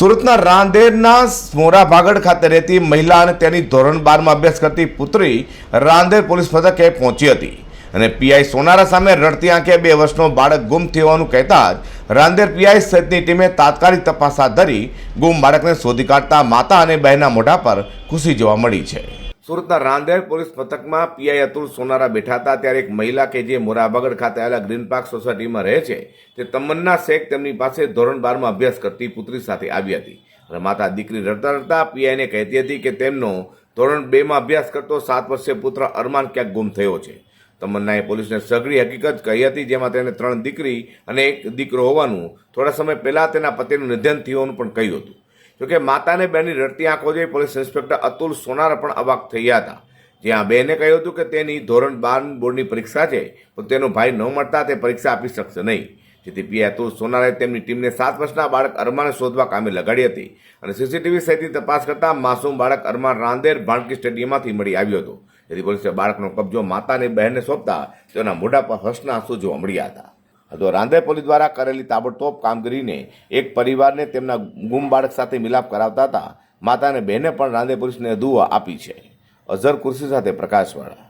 સુરતના રાંદેરના મોરા ભાગડ ખાતે રહેતી મહિલા અને તેની ધોરણ બારમાં અભ્યાસ કરતી પુત્રી રાંદેર પોલીસ મથકે પહોંચી હતી. અને પીઆઈ સોનારા સામે રડતી આંખે બે વર્ષનો બાળક ગુમ થવાનું કહેતા જ રાંદેર પીઆઈ સહિતની ટીમે તાત્કાલિક તપાસ હાથ ધરી ગુમ બાળકને શોધી કાઢતા માતા અને બહેનના મોઢા પર ખુશી જોવા મળી છે. સુરતના રાંદેર પોલીસ મથકમાં પીઆઈ અતુલ સોનારા બેઠા હતા. ત્યારે એક મહિલા કે જે મોરાબાગડ ખાતે આવેલા ગ્રીન પાર્ક સોસાયટીમાં રહે છે, તે તમન્ના શેખ તેમની પાસે ધોરણ બારમાં અભ્યાસ કરતી પુત્રી સાથે આવી હતી. અને માતા દીકરી રડતા રડતા પીઆઈને કહેતી હતી કે તેમનો ધોરણ બેમાં અભ્યાસ કરતો સાત વર્ષીય પુત્ર અરમાન ક્યાંક ગુમ થયો છે. તમન્નાએ પોલીસને સઘળી હકીકત કહી હતી, જેમાં તેને ત્રણ દીકરી અને એક દીકરો હોવાનું થોડા સમય પહેલા તેના પતિનું નિધન થયું પણ કહ્યું હતું. જોકે માતાને બેની રડતી આંખો જોઈ પોલીસ ઇન્સ્પેક્ટર અતુલ સોનારા પણ અવાક થયા હતા. જ્યાં બેને કહ્યું હતું કે તેની ધોરણ બાર બોર્ડની પરીક્ષા છે, પણ તેનો ભાઈ ન મળતા તે પરીક્ષા આપી શકશે નહીં. જેથી પી અતુલ સોનારે તેમની ટીમને સાત વર્ષના બાળક અરમાને શોધવા કામે લગાડી હતી અને સીસીટીવી સહિતની તપાસ કરતા માસૂમ બાળક અરમાન રાંદેર ભાણકી સ્ટેડિયમમાંથી મળી આવ્યો હતો. જેથી પોલીસે બાળકનો કબજો માતાની બહેનને સોંપતા તેના મોઢા પર હસના આંસુ જોવા મળ્યા હતા. તો રાંધે પોલીસ દ્વારા કરેલી તાબડતોબ કામગીરીને એક પરિવારને તેમના ગુમ બાળક સાથે મિલાપ કરાવતા હતા. માતાને બહેને પણ રાંધે પોલીસને દુઆ આપી છે. અઝર કુર્સી સાથે પ્રકાશવાળા.